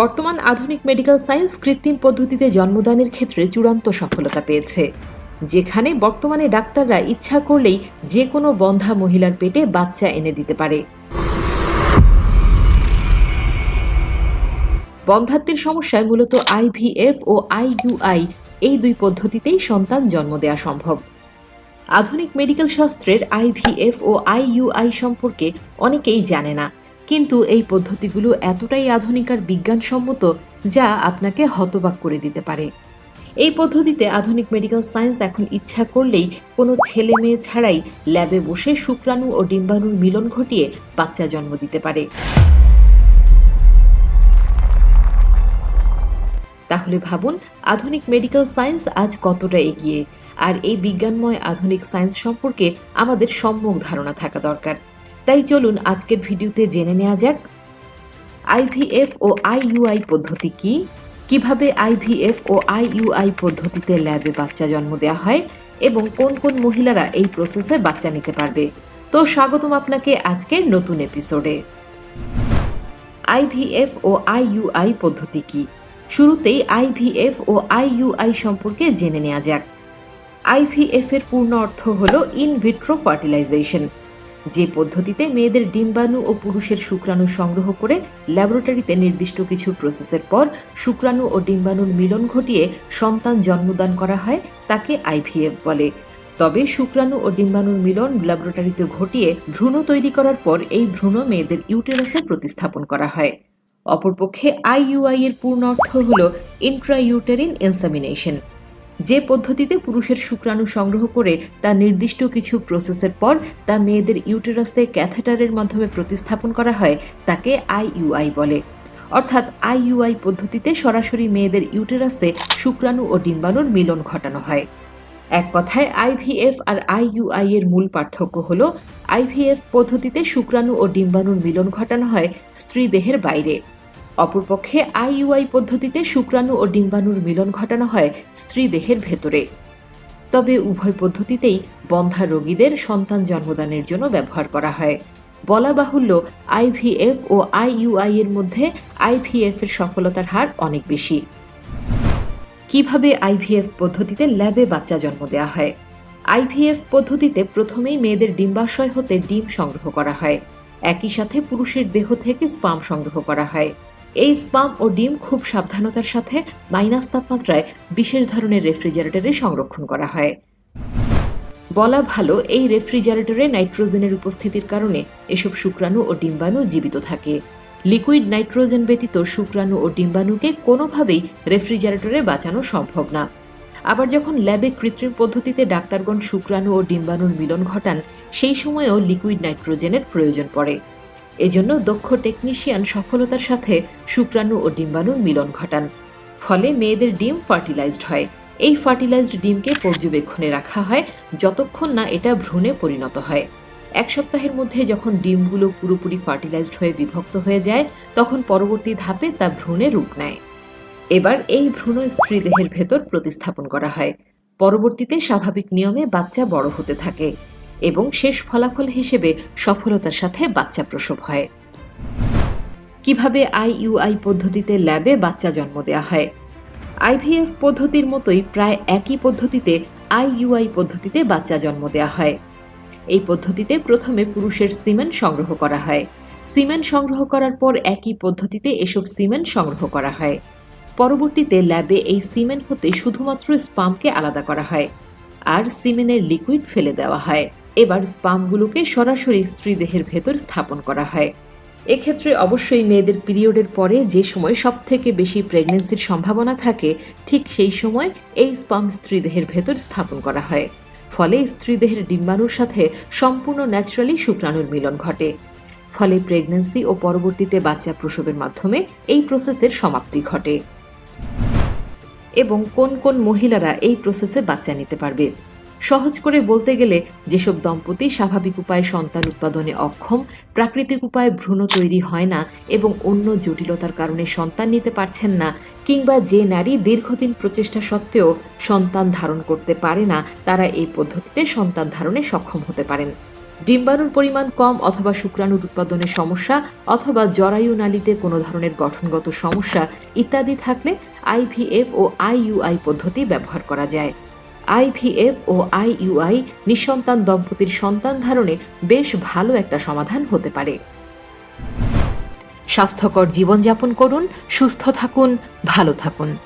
বর্তমান আধুনিক medical science কৃত্রিম পদ্ধতিতে জন্মদানের ক্ষেত্রে চূড়ান্ত সফলতা পেয়েছে। যেখানে বর্তমানে ডাক্তাররা ইচ্ছা করলেই যে কোনো বন্ধা মহিলার পেটে বাচ্চা এনে দিতে পারে। বন্ধাত্বের সমস্যায় মূলত আইভিএফ ও আইইউআই এই দুই পদ্ধতিতেই সন্তান জন্ম দেওয়া সম্ভব। আধুনিক মেডিকেল শাস্ত্রের আইভিএফ ও আইইউআই সম্পর্কে অনেকেই জানে না। কিন্তু এই পদ্ধতিগুলো এতটাই আধুনিক আর বিজ্ঞানসম্মত যা আপনাকে হতবাক করে দিতে পারে। এই পদ্ধতিতে আধুনিক মেডিকেল সায়েন্স এখন ইচ্ছা করলেই কোনো ছেলে মেয়ে ছাড়াই ল্যাবে বসে শুক্রাণু ও ডিম্বাণুর মিলন ঘটিয়ে বাচ্চা জন্ম দিতে পারে। তাহলে ভাবুন, আধুনিক মেডিকেল সায়েন্স আজ কতটা এগিয়ে? আর এই বিজ্ঞানময় আধুনিক সায়েন্স সম্পর্কে আমাদের সম্যক ধারণা থাকা দরকার। তাই চলুন আজকের ভিডিওতে জেনে নেওয়া যাক আইভিএফ ও আইইউআই পদ্ধতি কি? কীভাবে আইভিএফ ও আইইউআই পদ্ধতিতে ল্যাবে বাচ্চা জন্ম দেওয়া হয় এবং কোন কোন মহিলারা এই প্রসেসে বাচ্চা নিতে পারবে? তো স্বাগতম আপনাকে আজকের নতুন এপিসোডে আইভিএফ ও আইইউআই পদ্ধতি কি? শুরুতেই আইভিএফ ও আইইউআই সম্পর্কে জেনে নেওয়া যাক। আইভিএফ এর পূর্ণ অর্থ হল ইন ভিট্রো ফার্টিলাইজেশন যে পদ্ধতিতে মেয়েদের ডিম্বাণু ও পুরুষের শুক্রাণু সংগ্রহ করে ল্যাবরেটরিতে নির্দিষ্ট কিছু প্রসেসের পর শুক্রাণু ও ডিম্বাণুর মিলন ঘটিয়ে সন্তান জন্মদান করা হয়, তাকে আইভিএফ বলে। তবে শুক্রাণু ও ডিম্বাণুর মিলন ল্যাবরেটরিতে ঘটিয়ে ভ্রূণ তৈরি করার পর এই ভ্রূণ মেয়েদের ইউটেরাসে প্রতিস্থাপন করা হয়। অপরপক্ষে আইইউআই এর পূর্ণ অর্থ হল ইন্ট্রাইউটেরিন ইনসামিনেশন যে পদ্ধতিতে পুরুষের শুক্রাণু সংগ্রহ করে তা নির্দিষ্ট কিছু প্রসেসের পর তা মেয়েদের ইউটেরাসে ক্যাথেটারের মাধ্যমে প্রতিস্থাপন করা হয়, তাকে আইইউআই বলে। অর্থাৎ আইইউআই পদ্ধতিতে সরাসরি মেয়েদের ইউটেরাসে শুক্রাণু ও ডিম্বাণুর মিলন ঘটানো হয়। এক কথায় আইভিএফ আর আইইউআই এর মূল পার্থক্য হল আইভিএফ পদ্ধতিতে শুক্রাণু ও ডিম্বাণুর মিলন ঘটানো হয় স্ত্রী দেহের বাইরে। অপরপক্ষে আইইউআই পদ্ধতিতে শুক্রাণু ও ডিম্বাণুর মিলন ঘটানো হয় স্ত্রী দেহের ভেতরে। তবে উভয় পদ্ধতিতেই বন্ধা রোগীদের সন্তান জন্মদানের জন্য ব্যবহার করা হয়। বলা বাহুল্য আইভিএফ ও আইইউআই এর মধ্যে আইভিএফ এর সফলতার হার অনেক বেশি। কীভাবে আইভিএফ পদ্ধতিতে ল্যাবে বাচ্চা জন্ম দেওয়া হয়? আইভিএফ পদ্ধতিতে প্রথমেই মেয়েদের ডিম্বাশয় হতে ডিম সংগ্রহ করা হয়। একই সাথে পুরুষের দেহ থেকে স্পাম সংগ্রহ করা হয়। এই স্পাম ও ডিম খুব সাবধানতার সাথে মাইনাস তাপমাত্রায় বিশেষ ধরনের রেফ্রিজারেটরে সংরক্ষণ করা হয়। বলা ভালো, এই রেফ্রিজারেটরে নাইট্রোজেনের উপস্থিতির কারণে এসব শুক্রাণু ও ডিম্বাণু জীবিত থাকে। লিকুইড নাইট্রোজেন ব্যতীত শুক্রাণু ও ডিম্বাণুকে কোনোভাবেই রেফ্রিজারেটরে বাঁচানো সম্ভব না। আবার যখন ল্যাবে কৃত্রিম পদ্ধতিতে ডাক্তারগণ শুক্রাণু ও ডিম্বাণুর মিলন ঘটান, সেই সময়েও লিকুইড নাইট্রোজেনের প্রয়োজন পড়ে। এজন্য দক্ষ টেকনিশিয়ান সফলতার সাথে শুক্রাণু ও ডিম্বাণুর মিলন ঘটান। ফলে মেয়েদের ডিম ফার্টিলাইজড হয়। এই ফার্টিলাইজড ডিমকে পর্যবেক্ষণে রাখা হয় যতক্ষণ না এটা ভ্রূণে পরিণত হয়। এক সপ্তাহের মধ্যে যখন ডিমগুলো পুরোপুরি ফার্টিলাইজড হয়ে বিভক্ত হয়ে যায়, তখন পরবর্তী ধাপে তা ভ্রূণে রূপ নেয়। এবার এই ভ্রূণ স্ত্রী দেহের ভেতর প্রতিস্থাপন করা হয়। পরবর্তীতে স্বাভাবিক নিয়মে বাচ্চা বড় হতে থাকে। এবং শেষ ফলাফল হিসেবে সফলতার সাথে বাচ্চা প্রসব হয়। কীভাবে আইইউআই পদ্ধতিতে ল্যাবে বাচ্চা জন্ম দেওয়া হয়? আইভিএফ পদ্ধতির মতোই প্রায় একই পদ্ধতিতে আইইউআই পদ্ধতিতে বাচ্চা জন্ম দেওয়া হয়। এই পদ্ধতিতে প্রথমে পুরুষের সিমেন্ট সংগ্রহ করা হয়। সিমেন্ট সংগ্রহ করার পর একই পদ্ধতিতে এসব সিমেন সংগ্রহ করা হয়। পরবর্তীতে ল্যাবে এই সিমেন হতে শুধুমাত্র স্পামকে আলাদা করা হয়। আর সিমেনের লিকুইড ফেলে দেওয়া হয়। এবার স্পামগুলোকে সরাসরি স্ত্রী দেহের ভেতর স্থাপন করা হয়। এক্ষেত্রে অবশ্যই মেয়েদের পিরিয়ডের পরে যে সময় সব থেকে বেশি প্রেগনেন্সির সম্ভাবনা থাকে, ঠিক সেই সময় এই স্পাম স্ত্রী দেহের ভেতর স্থাপন করা হয়। ফলে স্ত্রী দেহের ডিম্বাণুর সাথে সম্পূর্ণ ন্যাচারালি শুক্রাণুর মিলন ঘটে। ফলে প্রেগনেন্সি ও পরবর্তীতে বাচ্চা প্রসবের মাধ্যমে এই প্রসেসের সমাপ্তি ঘটে। এবং কোন কোন মহিলারা এই প্রসেসে বাচ্চা নিতে পারবে? সহজ করে বলতে গেলে যেসব দম্পতি স্বাভাবিক উপায়ে সন্তান উৎপাদনে অক্ষম, প্রাকৃতিক উপায়ে ভ্রূণ তৈরি হয় না এবং অন্য জটিলতার কারণে সন্তান নিতে পারছেন না কিংবা যে নারী দীর্ঘদিন প্রচেষ্টা সত্ত্বেও সন্তান ধারণ করতে পারে না, তারা এই পদ্ধতিতে সন্তান ধারণে সক্ষম হতে পারেন। ডিম্বাণুর পরিমাণ কম অথবা শুক্রাণুর উৎপাদনের সমস্যা অথবা জরায়ু নালীতে কোনো ধরনের গঠনগত সমস্যা ইত্যাদি থাকলে আইভিএফ ও আইইউআই পদ্ধতি ব্যবহার করা যায়। আইভিএফ ও আইইউআই নিঃসন্তান দম্পতির সন্তান ধারণে বেশ ভালো একটা সমাধান হতে পারে। স্বাস্থ্যকর জীবনযাপন করুন, সুস্থ থাকুন, ভালো থাকুন।